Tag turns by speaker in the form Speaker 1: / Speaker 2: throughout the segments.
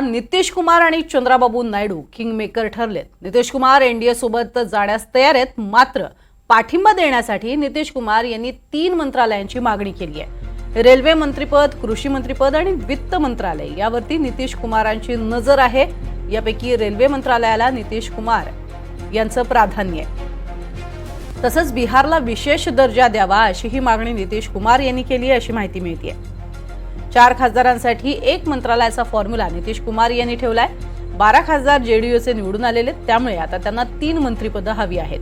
Speaker 1: नितीश कुमार आणि चंद्राबाबू नायडू किंगमेकर ठरलेत. नितीश कुमार एनडीए सोबत जाण्यास तयार आहेत. मात्र पाठिंबा देण्यासाठी नितीश कुमार यांनी तीन मंत्रालयांची मागणी केली आहे. रेल्वे मंत्रीपद कृषी मंत्रीपद आणि वित्त मंत्रालय यावरती नितीश कुमारांची नजर आहे. यापैकी रेल्वे मंत्रालयाला नितीश कुमार यांचं प्राधान्य आहे. तसंच बिहारला विशेष दर्जा द्यावा अशी ही मागणी नितीश कुमार यांनी केली आहे अशी माहिती मिळते चार खासदारांसाठी एक मंत्रालयाचा फॉर्म्युला नितीश कुमार यांनी ठेवलाय. बारा खासदार जेडीयूचे निवडून आलेले आहेत, त्यामुळे आता त्यांना तीन मंत्रिपदं हवी आहेत.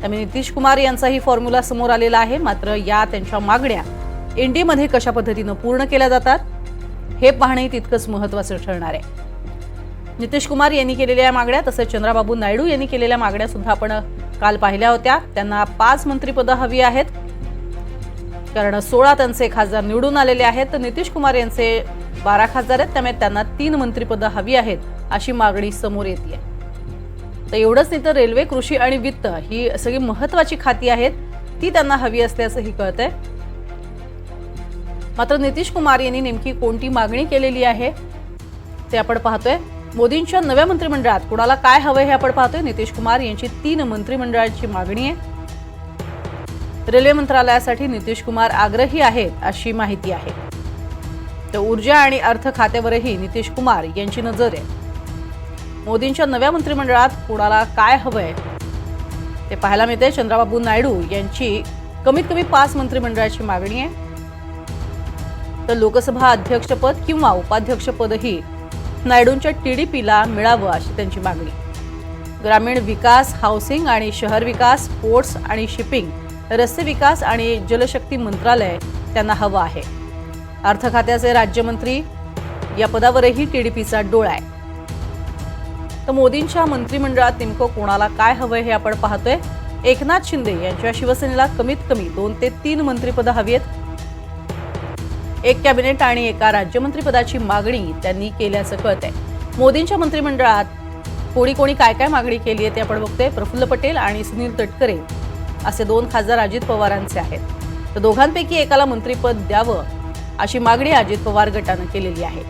Speaker 1: त्यामुळे नितीश कुमार यांचाही फॉर्म्युला समोर आलेला आहे मात्र या त्यांच्या मागण्या एनडीएमध्ये कशा पद्धतीनं पूर्ण केल्या जातात हे पाहणंही तितकंच महत्वाचं ठरणार आहे. नितीश कुमार यांनी केलेल्या या मागण्या तसंच चंद्राबाबू नायडू यांनी केलेल्या मागण्या सुद्धा आपण काल पाहिल्या होत्या. त्यांना पाच मंत्रिपदं हवी आहेत. कारण सोळा त्यांचे खासदार निवडून आलेले आहेत. तर नितीश कुमार यांचे बारा खासदार आहेत. त्यामुळे त्यांना तीन मंत्रिपदं हवी आहेत अशी मागणी समोर येते तर एवढंच नाही तर रेल्वे कृषी आणि वित्त ही सगळी महत्वाची खाती आहेत. ती त्यांना हवी असल्याचंही आहे मात्र नितीश कुमार यांनी नेमकी कोणती मागणी केलेली आहे ते आपण पाहतोय. मोदींच्या नव्या मंत्रिमंडळात कुणाला काय हवं हे आपण पाहतोय. नितीश कुमार यांची तीन मंत्रिमंडळाची मागणी आहे. रेल्वे मंत्रालयासाठी नितीश कुमार आग्रही आहेत अशी माहिती आहे. तर ऊर्जा आणि अर्थ खात्यावरही नितीश कुमार यांची नजर आहे. मोदींच्या नव्या मंत्रिमंडळात कुणाला काय हवंय? ते पाहायला मिळते चंद्राबाबू नायडू यांची कमीत कमी पाच मंत्रिमंडळाची मागणी आहे. तर लोकसभा अध्यक्षपद किंवा उपाध्यक्षपदही नायडूंच्या टीडीपीला मिळावं अशी त्यांची मागणी. ग्रामीण विकास हाऊसिंग आणि शहर विकास पोर्ट्स आणि शिपिंग रस्ते विकास आणि जलशक्ती मंत्रालय त्यांना हवं आहे. अर्थ खात्याचे राज्यमंत्री या पदावरही टीडीपीचा डोळा आहे. तर मोदींच्या मंत्रिमंडळात नेमकं कोणाला काय हवंय हे आपण पाहतोय. एकनाथ शिंदे यांच्या शिवसेनेला कमीत कमी दोन ते तीन मंत्रिपदं हवी आहेत एक कॅबिनेट आणि एका राज्यमंत्रीपदाची मागणी त्यांनी केल्याचं कळत आहे मोदींच्या मंत्रिमंडळात कोणी कोणी काय काय मागणी केली आहे ते आपण बघतोय. प्रफुल्ल पटेल आणि सुनील तटकरे असे दोन खासदार अजित पवारांचे आहेत. तर दोघांपैकी एकाला मंत्रिपद द्यावं अशी मागणी अजित पवार गटानं केलेली आहे.